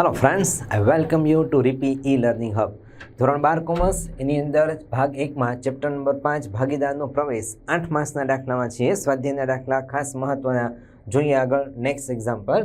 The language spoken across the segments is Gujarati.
Hello friends I welcome you to રીપી E learning hub ધોરણ બાર કોમર્સ, એની અંદર ભાગ એકમાં ચેપ્ટર નંબર પાંચ, ભાગીદારનો પ્રવેશ, આઠ માસના દાખલામાં છે સ્વાધ્યાયના દાખલા ખાસ મહત્વના. જોઈએ આગળ નેક્સ્ટ એક્ઝામ્પલ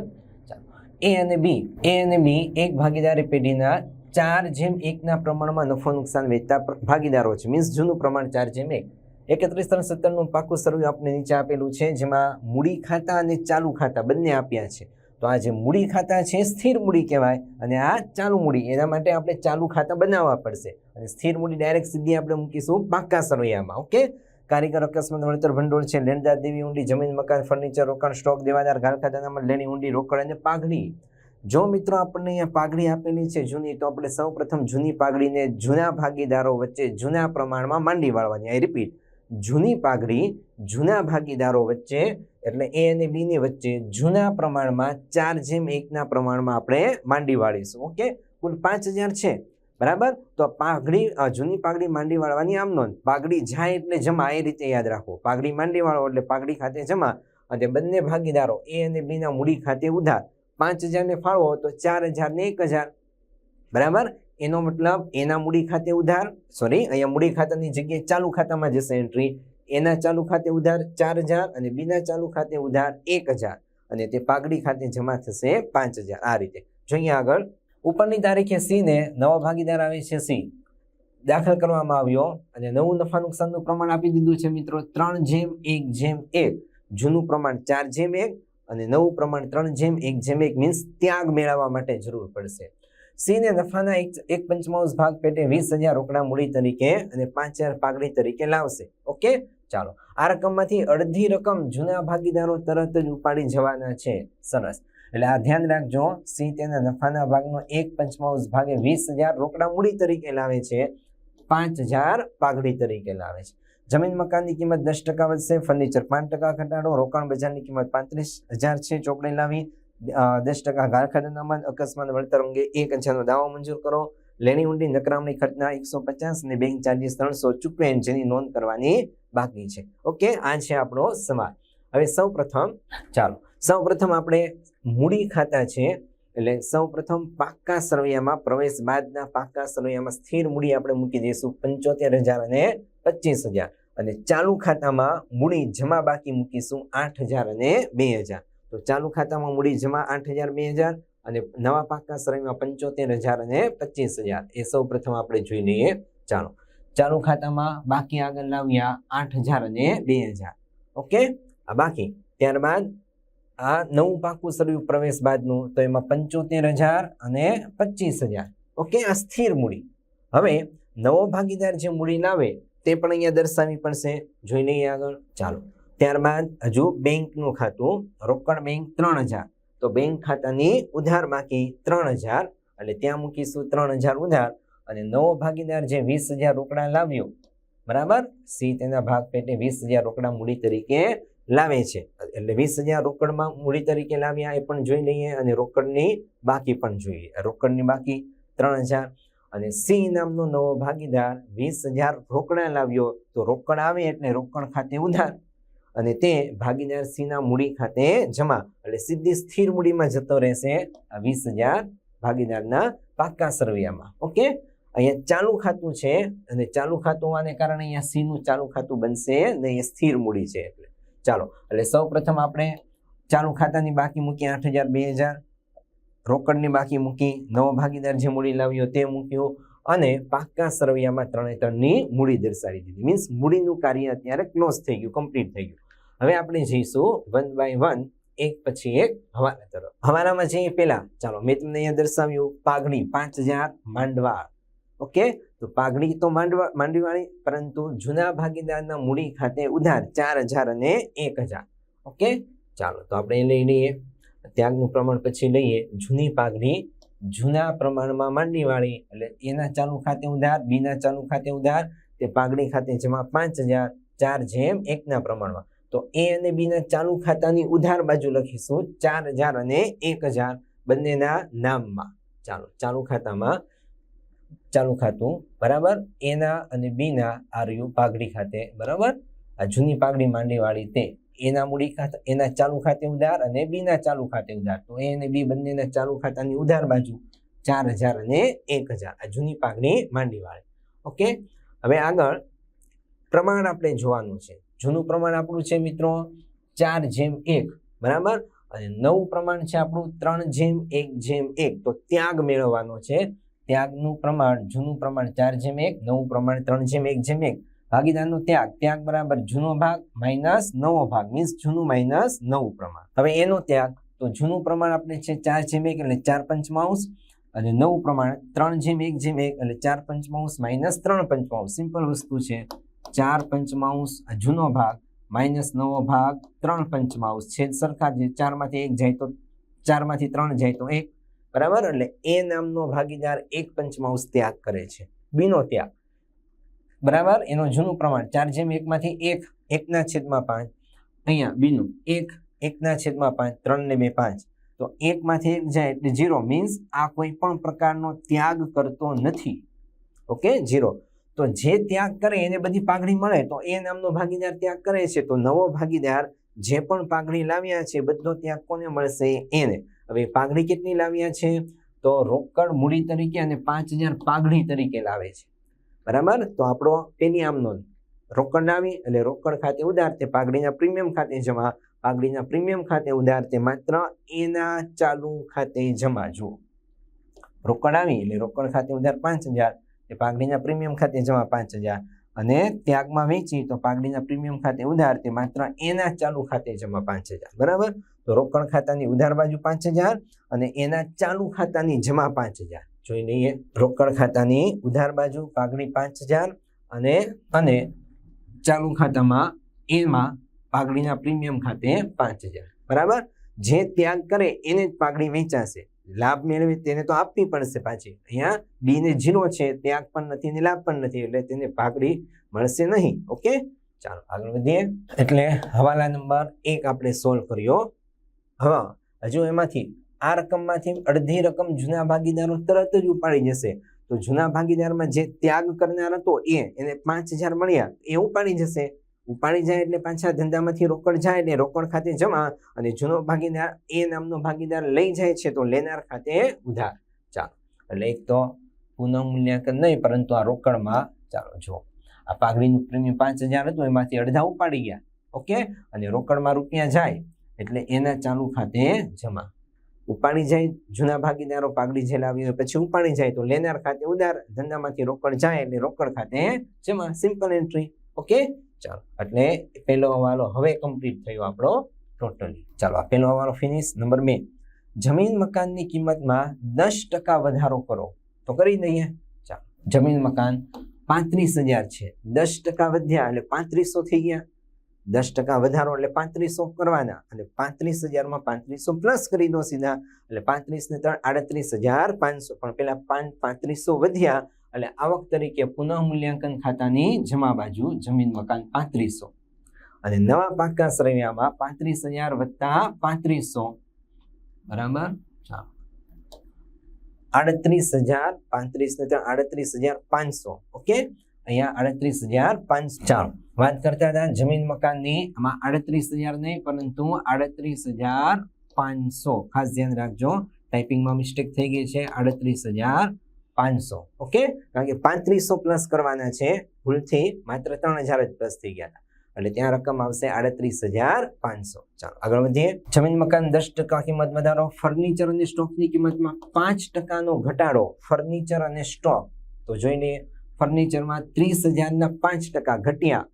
એ અને બી એ અને બી એક ભાગીદારી પેઢીના ચાર જેમ એકના પ્રમાણમાં નફો નુકસાન વેચતા ભાગીદારો છે. મીન્સ જૂનું પ્રમાણ ચાર જેમ એક. એકત્રીસ ત્રણ સત્તરનું પાકું સર્વે આપણે નીચે આપેલું છે, જેમાં મૂડી ખાતા અને ચાલુ ખાતા બંને આપ્યા છે. તો આ જે મૂડી ખાતા છે, સ્થિર મૂડી કહેવાય. અને આ ચાલુ મૂડી, એના માટે આપણે ચાલુ ખાતા બનાવવા પડશે. અને સ્થિર મૂડી ડાયરેક્ટ સીધી આપણે મૂકીશું પાક્કા સરવૈયામાં ઓકે? કારીગર અકસ્માત વળતર ભંડોળ છે લેણદાર દેવી ઊંડી, જમીન, મકાન, ફર્નિચર, રોકાણ, સ્ટોક, દેવાદાર ઘર ખાતાનામાં લેણી, ઊંડી, રોકડ અને પાઘડી. જો મિત્રો આપણને અહીંયા પાઘડી આપેલી છે જૂની, તો આપણે સૌ પ્રથમ જૂની પાઘડીને જૂના ભાગીદારો વચ્ચે જૂના પ્રમાણમાં માંડી વાળવાની. આઈ રિપીટ જૂની પાઘડી જૂના ભાગીદારો વચ્ચે એટલે એ અને બીની વચ્ચે જૂના પ્રમાણમાં ચાર જેમ એકના પ્રમાણમાં આપણે માંડી વાળીશું. ઓકે? કુલ પાંચ હજાર છે. બરાબર? તો પાઘડી જૂની પાઘડી માંડી વાળવાની આમ નોંધ. પાઘડી જાય એટલે જમા, એ રીતે યાદ રાખો. પાઘડી માંડી વાળો એટલે પાઘડી ખાતે જમા અને બંને ભાગીદારો, એ અને બીના મૂડી ખાતે ઉધાર. પાંચ હજારને ફાળવો તો ચાર હજારને એક હજાર. બરાબર? એનો મતલબ એના મૂડી ખાતે ઉધાર સોરી અહીંયા મૂડી ખાતાની જગ્યાએ ચાલુ ખાતામાં જશે એન્ટ્રી એના ચાલુ ખાતે ઉધાર ચાર હજાર અને બીના ચાલુ ખાતે ઉધાર એક હજાર. અને તે પાઘડી ખાતે જમા થશે પાંચ હજાર. આ રીતે. જોઈએ આગળ, ઉપરની તારીખે સીને નવા ભાગીદાર આવે છે સી દાખલ કરવામાં આવ્યો અને નવું નફા નુકસાનનું પ્રમાણ આપી દીધું છે મિત્રો. ત્રણ જેમ એક જેમ એક. જૂનું પ્રમાણ ચાર જેમ એક અને નવું પ્રમાણ ત્રણ જેમ એક જેમ એક મીન્સ ત્યાગ મેળવવા માટે જરૂર પડશે. સી ને નફાના એક એક પંચમાંશ ભાગ પેટે વીસ હજાર રોકડા મૂડી તરીકે અને પાંચ હજાર પાઘડી તરીકે લાવશે. ઓકે? ચાલો. આ રકમમાંથી અડધી રકમ જૂના ભાગીદારો તરત જ ઉપાડી જવાના છે. સરસ. એટલે આ ધ્યાન રાખજો, સી તેના નફાના ભાગનો એક પંચમાંશ ભાગે વીસ હજાર રોકડા મૂડી તરીકે લાવે છે. પાંચ હજાર પાઘડી તરીકે લાવે છે. જમીન મકાનની કિંમત દસ ટકા વધશે, ફર્નિચર પાંચ ટકા ઘટાડો, રોકાણ બજારની કિંમત પાંત્રીસ હજાર છે ચોપડી લાવી. દસ ટકા ઘર અકસ્માત વળતર અંગે એક હજારનો દાવો મંજૂર કરો. લેણી ઊંડી નકરામણી ખર્ચના એકસો પચાસ અને બેંક ચાર્જીસ ત્રણસો ચૂકવે જેની નોંધ કરવાની બાકી છે. ઓકે, આ છે આપણો સમાજ હવે સૌ પ્રથમ ચાલો. સૌ આપણે મૂડી ખાતા છે, એટલે સૌ પ્રથમ પાક્કા સરવૈયામાં પ્રવેશ બાદના પાક્કા સરવૈયામાં સ્થિર મૂડી આપણે મૂકી દઈશું પંચોતેર હજાર અને પચીસ હજાર. અને ચાલુ ખાતામાં મૂડી જમા બાકી મૂકીશું આઠ હજાર અને બે હજાર. તો ચાલુ ખાતામાં મૂડી જમા આઠ હજાર, બે હજાર અને નવા પાકના સરળમાં પંચોતેર હજાર અને પચીસ હજાર. એ સૌ પ્રથમ આપણે જોઈ લઈએ ચાલો ચાલુ ખાતામાં બાકી આગળ લાવ્યા આઠ હજાર અને બે હજાર. ઓકે? આ બાકી. ત્યારબાદ આ નવું પાકું સરળ પ્રવેશ બાદનું, તો એમાં પંચોતેર હજાર અને પચીસ હજાર. ઓકે? આ સ્થિર મૂડી. હવે નવો ભાગીદાર જે મૂડી લાવે, તે પણ અહીંયા દર્શાવવી પડશે. જોઈ લઈએ આગળ ચાલો. ત્યારબાદ હજુ બેંકનું ખાતું, રોકડ બેંક ત્રણ હજાર. તો બેંક ખાતાની ઉધાર બાકી ત્રણ હજાર એટલે ત્યાં મૂકીશું ત્રણ હજાર ઉધાર અને નવો ભાગીદાર જે વીસ હજાર રોકડા લાવ્યો, બરાબર? સી તેના ભાગ પેટે વીસ હજાર રોકડા મૂડી તરીકે લાવે છે. એટલે વીસ હજાર રોકડમાં મૂડી તરીકે લાવ્યા એ પણ જોઈ લઈએ અને રોકડની બાકી પણ જોઈએ. રોકડની બાકી ત્રણ હજાર અને સી નામનો નવો ભાગીદાર વીસ હજાર રોકડા લાવ્યો, તો રોકડ આવે એટલે રોકડ ખાતે ઉધાર. અને તે ભાગીદાર સીના મૂડી ખાતે જમા. એટલે સીધી સ્થિર મૂડીમાં જતો રહેશે આ વીસ હજાર ભાગીદારના પાક્કા સરવૈયામાં. ઓકે? અહીંયા ચાલુ ખાતું છે અને ચાલુ ખાતું હોવાને કારણે અહીંયા સિંહનું ચાલુ ખાતું બનશે ને એ સ્થિર મૂડી છે એટલે. ચાલો, એટલે સૌ પ્રથમ આપણે ચાલુ ખાતાની બાકી મૂકી આઠ હજાર, બે હજાર. રોકડની બાકી મૂકી, નવો ભાગીદાર જે મૂડી લાવ્યો તે મૂક્યો અને પાક્કા સરવૈયામાં ત્રણે ત્રણની મૂડી દર્શાવી દીધી. મીન્સ મૂડીનું કાર્ય અત્યારે ક્લોઝ થઈ ગયું, કમ્પ્લીટ થઈ ગયું. હવે આપણે જઈશું વન બાય વન એક પછી એક હવાના તરફ. હવાનામાં જઈએ પહેલા. ચાલો, મેં તમને અહીંયા દર્શાવ્યું પાઘડી, પાંચ હજાર માંડવા. ઓકે? તો પાઘડી તો માંડવા માંડવાળી પરંતુ જૂના ભાગીદારના મૂડી ખાતે ઉધાર ચાર હજાર અને એક હજાર. ઓકે? ચાલો, તો આપણે લઈ લઈએ. ત્યાગનું પ્રમાણ પછી લઈએ. જૂની પાઘડી, જૂના પ્રમાણમાં માંડીવાળી એટલે એના ચાલુ ખાતે ઉધાર, બીના ચાલુ ખાતે ઉધાર, તે પાઘડી ખાતે જમા પાંચ હજાર, ચાર જેમ એકના પ્રમાણમાં. તો એ અને બીના ચાલુ ખાતાની ઉધાર બાજુ લખીશું ચાર હજાર અને એક હજાર બંનેના નામમાં. ચાલો, ચાલુ ખાતામાં ચાલુ ખાતું, બરાબર? એના અને બીના આ રહ્યું પાઘડી ખાતે, બરાબર? આ જૂની પાઘડી માંડીવાળી તે એના મૂડી ખાતે એના ચાલુ ખાતે ઉધાર અને બીના ચાલુ ખાતે ઉધાર. તો એ અને બી બંનેના ચાલુ ખાતાની ઉધાર બાજુ ચાર હજાર અને એક હજાર. આ જૂની પાઘડી માંડીવાળી. ઓકે? હવે આગળ પ્રમાણ આપણે જોવાનું છે. જૂનું પ્રમાણ આપણું છે મિત્રો ચાર જેમ એક, બરાબર? અને નવું પ્રમાણ છે આપણું ત્રણ જેમ એક જેમ એક. તો ત્યાગ મેળવવાનો છે. ત્યાગનું પ્રમાણ, જૂનું પ્રમાણ ચાર જેમ એક, નવું પ્રમાણ ત્રણ જેમ એક જેમ એક. ભાગીદારનો ત્યાગ ત્યાગ બરાબર જૂનો ભાગ માઇનસ નવો ભાગ, મીન્સ જૂનું માઇનસ નવું પ્રમાણ. હવે એનો ત્યાગ, તો જૂનું પ્રમાણ આપણે છે ચાર જેમ એક એટલે ચાર પંચમાંશ, અને નવું પ્રમાણ ત્રણ જેમ એક જેમ એક એટલે ચાર પંચમાંશ માઇનસ ત્રણ પંચમાંશ. સિમ્પલ વસ્તુ છે. ચાર પંચમાંશ જૂનો ભાગ, માઇનસ નવો ભાગ, ત્રણ પંચમાંશ. છેદ સરખા છે. ચારમાંથી એક જાય તો ચારમાંથી ત્રણ જાય તો એક. બરાબર? એટલે એ નામનો ભાગીદાર એક પંચમાંશ ત્યાગ કરે છે. બીનો ત્યાગ. બરાબર? એનું જૂનું પ્રમાણ. ચાર જેમ એકમાંથી એક. એકના છેદમાં પાંચ. અહીંયા બીનું. એક, એકના છેદમાં પાંચ. ત્રણ ને બે પાંચ. તો એકમાંથી એક જાય એટલે ઝીરો મીન્સ આ કોઈ પણ પ્રકારનો ત્યાગ કરતો નથી. ઓકે? ઝીરો તો જે ત્યાગ કરે એને બધી પાઘડી મળે, તો એ નામનો ભાગીદાર ત્યાગ કરે છે. તો નવો ભાગીદાર જે પણ પાઘડી લાવ્યા છે, બધો ત્યાગ કોને મળશે? એને. હવે પાઘડી કેટલી લાવ્યા છે? તો રોકડ મૂડી તરીકે અને પાંચ હજાર પાઘડી તરીકે લાવે છે. બરાબર? તો આપણો પેલી આમનો રોકડ લાવી એટલે રોકડ ખાતે ઉધાર તે પાઘડીના પ્રીમિયમ ખાતે જમા. પાઘડીના પ્રીમિયમ ખાતે ઉધાર તે માત્ર એના ચાલુ ખાતે જમા. જુઓ. રોકડ આવી એટલે રોકડ ખાતે ઉધાર પાંચ હજાર તે પાઘડીના પ્રીમિયમ ખાતે જમા પાંચ હજાર. અને ત્યાગમાં વેચી તો પાઘડીના પ્રીમિયમ ખાતે ઉધાર તે માત્ર એના ચાલુ ખાતે જમા પાંચ હજાર. બરાબર? તો રોકડ ખાતાની ઉધાર બાજુ પાંચ હજાર અને એના ચાલુ ખાતાની જમા પાંચ હજાર. જોઈ લઈએ રોકડ ખાતાની ઉધાર બાજુ પાઘડી પાંચ હજાર અને અને ચાલુ ખાતામાં એમાં પાઘડીના પ્રીમિયમ ખાતે પાંચ હજાર. બરાબર? જે ત્યાગ કરે એને જ પાઘડી વેચાશે. લાભ મેળવે તેને તો આપવી પડશે પાછી. અહીંયા બી ને જીરો છે ત્યાગ પણ નથી ને લાભ પણ નથી, એટલે તેને ભાગડી મળશે નહીં. ઓકે? ચાલો, આગળ વધીએ. એટલે હવાલા નંબર એક આપણે સોલ્વ કર્યો. હવે હજુ એમાંથી આ રકમમાંથી અડધી રકમ જૂના ભાગીદારો તરત જ ઉપાડી જશે. તો જૂના ભાગીદારમાં જે ત્યાગ કરનાર હતો એ, એને પાંચ હજાર મળ્યા, એ ઉપાડી જશે. ઉપાડી જાય એટલે પાછા ધંધામાંથી રોકડ જાય એટલે રોકડ ખાતે જમા અને જૂનો ભાગીદાર એ નામનો ભાગીદાર લઈ જાય છે તો લેનાર ખાતે ઉધાર. ચાલો. એટલે એક તો પુનઃમૂલ્યાંકન નહીં, પરંતુ આ રોકડમાં, ચાલો જુઓ. આ પાઘડીનું પ્રીમિયમ પાંચ હજાર હતું, એમાંથી અડધા ઉપાડી ગયા. ઓકે? અને રોકડમાં રૂપિયા જાય, એટલે એના ચાલુ ખાતે જમા. ઉપાડી જાય, જૂના ભાગીદારો પાઘડી જેલ આવી હોય પછી ઉપાડી જાય તો લેનાર ખાતે ઉધાર, ધંધામાંથી રોકડ જાય એટલે રોકડ ખાતે જમા. Simple entry okay? ચાલો, એટલે પહેલો હવાલો હવે કમ્પ્લીટ થયો આપણો ટોટલી ચાલો, આ પહેલો હવાલો ફિનિશ નંબર બે. જમીન મકાનની કિંમતમાં દસ ટકા વધારો કરો. તો કરી દઈએ. ચાલો, જમીન મકાન પાંત્રીસ હજાર છે. દસ ટકા વધ્યા એટલે પાંત્રીસો થઈ ગયા. દસ ટકા વધારો એટલે પાંત્રીસો કરવાના. અને પાંત્રીસ હજારમાં પાંત્રીસો પ્લસ કરી દો સીધા. એટલે પાંત્રીસ ને ત્રણ આડત્રીસ હજાર પાંચસો. પણ પેલા પાંત્રીસો વધ્યા. એટલે આવક તરીકે પુનઃ મૂલ્યાંકન ખાતાની જમા બાજુ જમીન મકાન પાંત્રીસો. અને નવા પાકા શ્રેણીમાં પાંત્રીસ હજાર વત્તા પાંત્રીસો. બરાબર? આડત્રીસ હજાર પાંત્રીસ ને ત્યાં આડત્રીસ હજાર પાંચસો. ઓકે? અહીંયા આડત્રીસ હજાર પાંચસો. ચાલો. વાત કરતા હતા જમીન મકાનની. આમાં આડત્રીસ હજાર નહીં, પરંતુ આડત્રીસ હજાર પાંચસો. ખાસ ધ્યાન રાખજો. ટાઈપિંગમાં મિસ્ટેક થઈ ગઈ છે. આડત્રીસ હજાર પાંચસો, ઓકે? કારણ કે પાંત્રીસો પ્લસ કરવાના છે, ભૂલથી માત્ર ત્રણ હજાર જ પ્લસ થઈ ગયા હતા. એટલે ત્યાં રકમ આવશે આડત્રીસ હજાર પાંચસો. ચાલો, આગળ વધીએ. જમીન મકાન દસ ટકા કિંમત વધારો ફર્નિચર અને સ્ટોકની કિંમતમાં પાંચ ટકાનો ઘટાડો ફર્નિચર અને સ્ટોક તો જોઈ લઈએ ફર્નિચરમાં ત્રીસ હજારના પાંચ ટકા ઘટ્યા.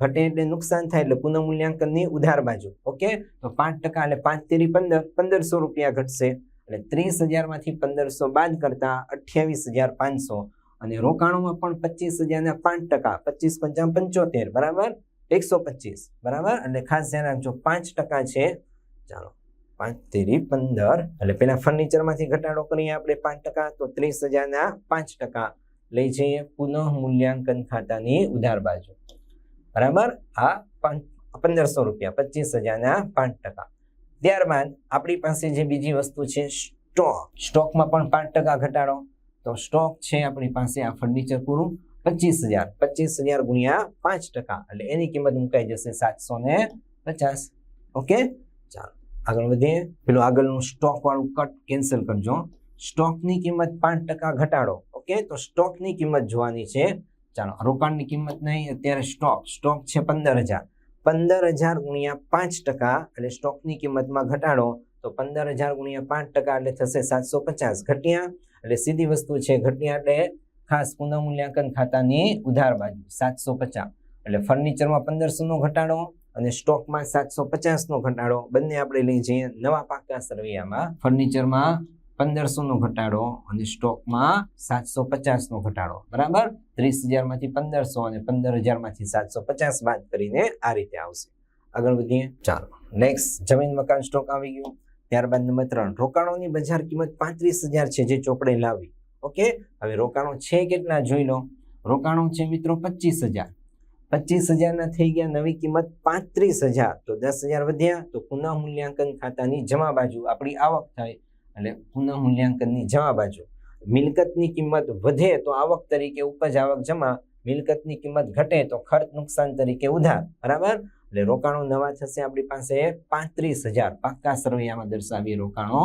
ઘટે એટલે નુકસાન થાય એટલે પુનઃ મૂલ્યાંકનની ઉધાર બાજુ, ઓકે? તો પાંચ ટકા એટલે પાંચ તેરી પંદર, પંદરસો રૂપિયા ઘટશે. એટલે ત્રીસ હજારમાંથી પંદરસો બાદ કરતા અઠ્યાવીસ હજાર પાંચસો અને રોકાણોમાં પણ પચીસ હજારના પાંચ ટકા, પચીસ પંચાવન પંચોતેર, બરાબર? એકસો પચીસ, બરાબર? એટલે ખાસ ધ્યાન રાખજો, પાંચ ટકા છે, ચાલો, પાંચ તેરી પંદર, એટલે પેલા ફર્નિચરમાંથી ઘટાડો કરીએ આપણે પાંચ ટકા, તો ત્રીસ હજારના પાંચ ટકા લઈ જઈએ પુનઃ મૂલ્યાંકન ખાતાની ઉધાર બાજુ. બરાબર? આ પંદરસો રૂપિયા, પચીસ હજારના પાંચ ટકા. ત્યારબાદ આપણી પાસે જે બીજી વસ્તુ છે, સ્ટોક. સ્ટોકમાં પણ પાંચ ટકા ઘટાડો. તો સ્ટોક છે આપણી પાસે આ ફર્નિચર પૂરું પચીસ હજાર. પચીસ હજાર ગુણ્યા પાંચ ટકા. એટલે એની કિંમત મુકાઈ જશે સાતસો ને પચાસ. ઓકે? ચાલો, આગળ વધીએ. પેલું આગળનું સ્ટોક વાળું કટ કેન્સલ કરજો. સ્ટોકની કિંમત પાંચ ટકા ઘટાડો. ઓકે? તો સ્ટોકની કિંમત જોવાની છે. ચાલો, રોકાણની કિંમત નહીં, અત્યારે સ્ટોક. સ્ટોક છે પંદર હજાર પંદર હજાર ગુણ્યા પાંચ ટકા એટલે સ્ટોકની કિંમતમાં ઘટાડો, તો પંદર હજાર ગુણ્યા પાંચ ટકા એટલે થશે સાતસો પચાસ ઘટ્યા. એટલે સીધી વસ્તુ છે ઘટ્યા એટલે ખાસ પુનઃમૂલ્યાંકન ખાતાની ઉધાર બાજુ, સાતસો પચાસ. એટલે ફર્નિચરમાં પંદરસોનો ઘટાડો અને સ્ટોકમાં સાતસો પચાસ નો ઘટાડો, બંને આપણે લઈ જઈએ નવા પાકા સરવૈયામાં. ફર્નિચરમાં પંદરસો નો ઘટાડો અને સ્ટોકમાં સાતસો પચાસ નો ઘટાડો. બરાબર? ત્રીસ હજારમાંથી પંદરસો અને પંદર હજારમાંથી સાતસો પચાસ બાદ કરીને આ રીતે આવશે. આગળ વધીએ. ચાલો. નેક્સ્ટ જમીન, મકાન સ્ટોક આવી ગયું. ત્યારબાદ નંબર ત્રણ, રોકાણોની બજાર કિંમત પાંત્રીસ હજાર છે જે ચોપડે લાવી. ઓકે? હવે રોકાણો છે કેટલા? જોઈ લો. રોકાણો છે મિત્રો પચીસ હજાર. પચીસ હજારના થઈ ગયા નવી કિંમત પાંત્રીસ હજાર. તો દસ હજાર વધ્યા તો પુનઃ મૂલ્યાંકન ખાતાની જમા બાજુ આપણી આવક થાય એટલે પુનઃ મૂલ્યાંકનની જમા બાજુ મિલકતની કિંમત વધે તો આવક તરીકે ઉપજ આવક જમા, મિલકતની કિંમત ઘટે તો ખર્ચ નુકસાન તરીકે ઉધાર. બરાબર? એટલે રોકાણો નવા થશે આપણી પાસે પાંત્રીસ હજાર. પાક્કા સરવૈયામાં દર્શાવીએ રોકાણો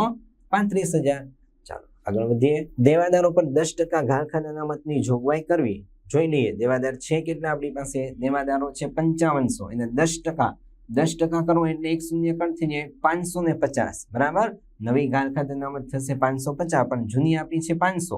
પાંત્રીસ હજાર. ચાલો, આગળ વધીએ. દેવાદારો પર દસ ટકા ઘારખાન અનામતની જોગવાઈ કરવી. જોઈ લઈએ, દેવાદાર છે કેટલા આપણી પાસે? દેવાદારો છે પંચાવનસો. એને દસ ટકા દસ ટકા કરો એટલે એક શૂન્ય કટ થઈ જાય પાંચસો ને પચાસ, બરાબર? નવી ઘારખાત અનામત થશે પાંચસો પચાસ, પણ જૂની આપણી છે પાંચસો.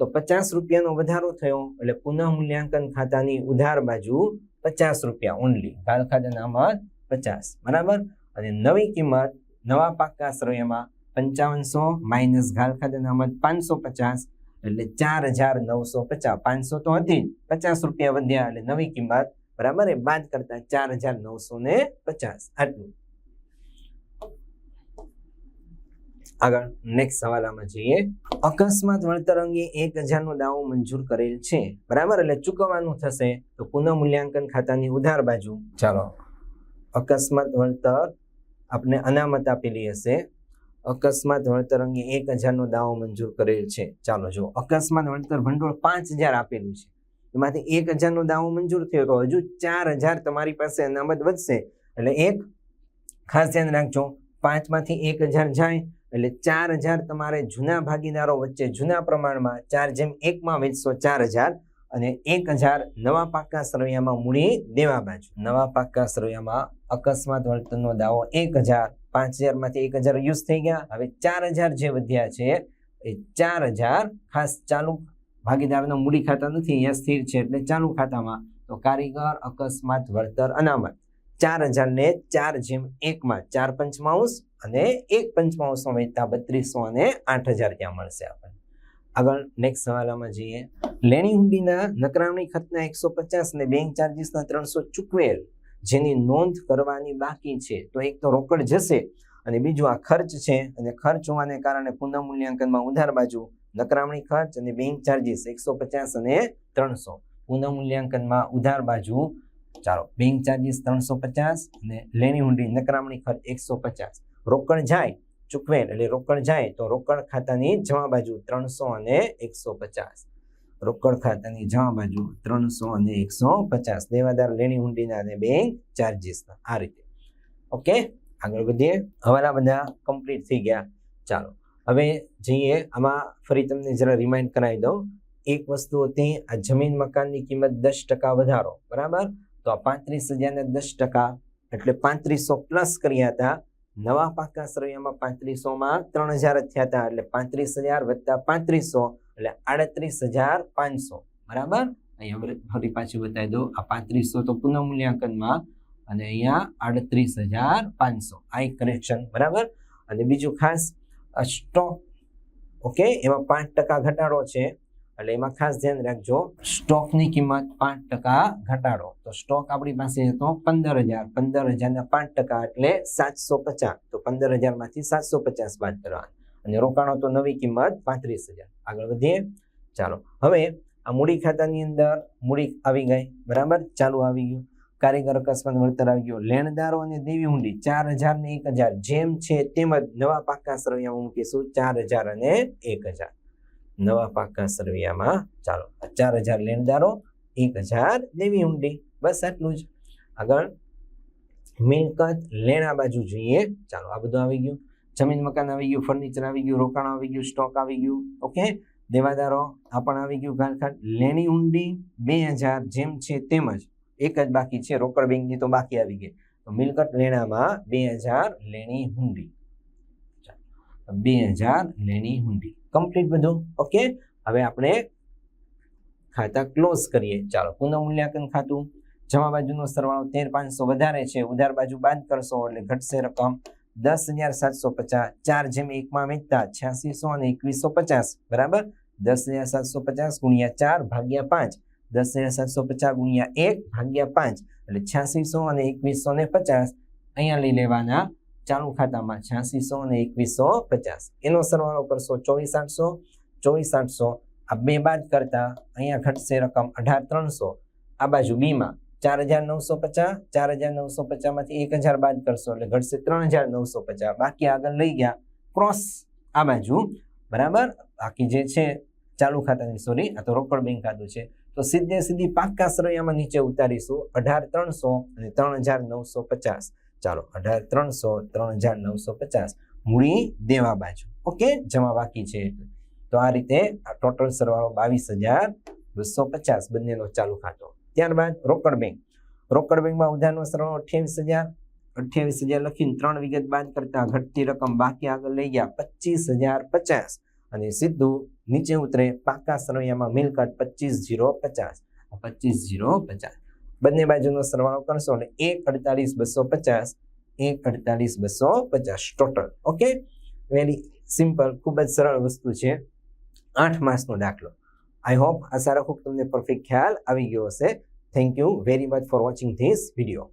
તો પચાસ રૂપિયાનો વધારો થયો એટલે પુનઃ મૂલ્યાંકન ખાતાની ઉધાર બાજુ પચાસ રૂપિયા ઓનલી ઘારખાત અનામત પચાસ, બરાબર? અને નવી કિંમત, નવા પાકા શ્રેયમાં પંચાવનસો માઇનસ ઘારખાત અનામત પાંચસો પચાસ, એટલે ચાર હજાર નવસો પચાસ, પાંચસો તો હતી જ. પચાસ રૂપિયા વધ્યા એટલે નવી કિંમત બરાબર? એ બાદ કરતા ચાર હજાર નવસો ને પચાસ. આટલું. આગળ નેક્સ્ટ સવાલ આમાં જઈએ. અકસ્માત વળતર અંગે એક હજારનો દાવો મંજૂર કરેલ છે. બરાબર? એટલે ચૂકવવાનું થશે તો પુનઃ મૂલ્યાંકન ખાતાની ઉધાર બાજુ. ચાલો. અકસ્માત વળતર આપને અનામત આપેલી હશે. અકસ્માત વળતર અંગે એક હજારનો દાવો મંજૂર કરેલ છે. ચાલો જો અકસ્માત વળતર ભંડોળ પાંચ હજાર આપેલું છે. એમાંથી એક હજારનો દાવો મંજૂર થયો તો હજુ ચાર હજાર તમારી પાસે અનામત વધશે. એટલે એક, ખાસ ધ્યાન રાખજો, પાંચમાંથી એક હજાર જાય, એટલે ચાર હજાર તમારે જૂના ભાગીદારો વચ્ચે જૂના પ્રમાણમાં ચાર જેમ એકમાં વેચશો ચાર હજાર અને એક હજાર નવા પાકા સરવૈયામાં મૂડી દેવા બાજુ. નવા પાકા સરવૈયામાં અકસ્માત વળતરનો દાવો એક હજાર, પાંચ હજારમાંથી એક હજાર યુઝ થઈ ગયા. હવે ચાર હજાર જે વધ્યા છે, એ ચાર હજાર ખાસ ચાલુ ભાગીદારનો મૂડી ખાતા નથી, અહીંયા સ્થિર છે એટલે ચાલુ ખાતામાં તો કારીગર, અકસ્માત, વળતર, અનામત. ચાર હજાર ને ચાર જેમ એકમાં ચાર પંચમાંશ અને એક પંચમાંશમાં વેચતા બત્રીસો અને આઠ હજાર ત્યાં મળશે આપણને. આગળ નેક્સ્ટ સવાલમાં જઈએ. લેણી હુંડીના નકરામણી ખર્ચના એકસો પચાસ અને બેંક ચાર્જીસના ત્રણસો ચૂકવેલ, જેની નોંધ કરવાની બાકી છે, તો એક તો રોકડ જશે અને બીજું આ ખર્ચ છે, અને ખર્ચ હોવાને કારણે પુનઃ મૂલ્યાંકનમાં ઉધાર બાજુ નકરામણી ખર્ચ અને બેંક ચાર્જીસ એકસો પચાસ અને ત્રણસો. પુનઃ મૂલ્યાંકનમાં ઉધાર બાજુ ચાલો બેંક ચાર્જીસ ત્રણસો પચાસ અને લેણી હુંડી નકરામણી ખર્ચ એકસો પચાસ. રોકડ જાય ચૂકવેલ એટલે રોકડ જાય તો રોકડ ખાતાની જમા બાજુ ત્રણસો અને એકસો પચાસ. રોકડ ખાતાની જમા બાજુ ત્રણસો અને એકસો પચાસ. દેવાદાર લેણી હુંડીના અને બેંક ચાર્જીસના આ રીતે. ઓકે? આગળ વધીએ. હવાના બધા કમ્પ્લીટ થઈ ગયા. ચાલો. હવે જઈએ, આમાં ફરી તમને જરા રિમાઇન્ડ કરાવી દઉં. એક વસ્તુ હતી, આ જમીન મકાનની કિંમત દસ ટકા વધારો, બરાબર? તો આ પાંત્રીસ હજારને દસ ટકા, એટલે પાંત્રીસો પ્લસ કર્યા હતા. નવા પાકા શ્રેયમાં પાંત્રીસોમાં ત્રણ હજાર થયા હતા, એટલે પાંત્રીસ હજાર વત્તા પાંત્રીસો, એટલે આડત્રીસ હજાર પાંચસો, બરાબર? અહીંયા ફરી પાછું બતાવી દઉં. આ પાંત્રીસો તો પુનઃ મૂલ્યાંકનમાં અને અહીંયા આડત્રીસ હજાર પાંચસો, આ એક કરેક્શન બરાબર? અને બીજું ખાસ સ્ટોક ઓકે એમાં પાંચ ટકા ઘટાડો છે. એટલે એમાં ખાસ ધ્યાન રાખજો, સ્ટોકની કિંમત પાંચ ટકા ઘટાડો. તો સ્ટોક આપણી પાસે હતો પંદર હજાર પંદર હજારના પાંચ ટકા એટલે સાતસો પચાસ તો પંદર હજારમાંથી સાતસો પચાસ બાદ કરવા અને રોકાણો તો નવી કિંમત પાંત્રીસ હજાર આગળ વધીએ. ચાલો, હવે આ મૂડી ખાતાની અંદર મૂડી આવી ગઈ. બરાબર? ચાલુ આવી ગયું. કારીગર અકસ્માત વળતર આવી ગયો લેણદારો અને દેવી ઊંડી ચાર હજાર ને એક હજાર જેમ છે તેમજ નવા પાકા સરવૈયામાં મૂકીશું. ચાર હજાર અને એક હજાર. નવા પાકા સરવૈયામાં ચાલો ચાર હજાર લેણદારો, એક હજાર દેવી ઊંડી. બસ આટલું જ. આગળ મિલકત લેણા બાજુ જોઈએ. ચાલો, આ બધું આવી ગયું. જમીન મકાન આવી ગયું ફર્નિચર આવી ગયું, રોકાણ આવી ગયું સ્ટોક આવી ગયું. ઓકે દેવાદારો, આ પણ આવી ગયું. ગાંઠખાટ લેણી ઊંડી બે હજાર જેમ છે તેમજ એક જ બાકી છે, રોકડ બેંકની તો બાકી આવી ગઈ. તો મિલકત લેણામાં બે હજાર લેણી હુંડી. બે હજાર લેણી હુંડી. કમ્પ્લીટ બધું? ઓકે હવે આપણે ખાતા ક્લોઝ કરીએ. ચાલો, પુનઃ મૂલ્યાંકન ખાતું. જમા બાજુનો સરવાળો તેર પાંચસો વધારે છે. ઉધાર બાજુ બાદ કરશો એટલે ઘટશે રકમ દસ હજાર સાતસો પચાસ. ચાર જેમ એકમાં વેચતા છ્યાસીસો અને એકવીસો પચાસ. બરાબર? દસ હજાર સાતસો પચાસ ગુણ્યા ચાર ભાગ્યા પાંચ. દસ હજાર સાતસો પચાસ ગુણ્યા એક ભાગ્યા પાંચ, એટલે છ્યાસીસો અને એકવીસો ને પચાસ અહીંયા લઈ લેવાના ચાલુ ખાતામાં, છ્યાસીસો અને એકવીસો પચાસ. એનો સરવાળો કરશો ચોવીસ આઠસો ચોવીસ આઠસો, આ બે બાદ કરતા અહીંયા ઘટશે રકમ અઢાર ત્રણસો. આ બાજુ બીમાં ચાર હજાર નવસો પચાસ, ચાર હજાર નવસો પચાસમાંથી એક હજાર બાદ કરશો, એટલે ઘટશે ત્રણ હજાર નવસો પચાસ. બાકી આગળ લઈ ગયા ક્રોસ આ બાજુ, બરાબર? બાકી જે છે, ચાલુ ખાતાની, સોરી, આ તો રોકડ બેંક ખાતું છે. તો સીધે સીધી પાક્કા સરૈયામાં નીચે ઉતારીશું. અઢાર ત્રણસો અને ત્રણ હજાર નવસો પચાસ. ચાલો, અઢાર ત્રણસો, ત્રણ હજાર નવસો પચાસ. મૂડી દેવા બાજુ. ઓકે, જમા બાકી છે એટલે. તો આ રીતે આ ટોટલ સરવાળો બાવીસ હજાર બસો પચાસ બંનેનો ચાલુ ખાતો. ત્યારબાદ રોકડ બેંક. રોકડ બેંકમાં ઉધારનો સરવાળો અઠ્યાવીસ હજાર. અઠ્યાવીસ હજાર લખીને ત્રણ વિગત બાદ કરતા ઘટતી રકમ બાકી આગળ લઈ ગયા પચીસ હજાર પચાસ. અને સીધું નીચે ઉતરે પાકા સરવૈયામાં મિલકત પચીસ જીરો પચાસ. પચીસ જીરો પચાસ. બંને બાજુનો સરવાળો કરશો એટલે એક અડતાલીસ બસો પચાસ, એક અડતાલીસ બસો પચાસ ટોટલ ઓકે વેરી સિમ્પલ ખૂબ જ સરળ વસ્તુ છે. આઠ માસનો દાખલો. આઈ હોપ આશા રાખું તમને પરફેક્ટ ખ્યાલ આવી ગયો હશે. Thank you very much for watching this video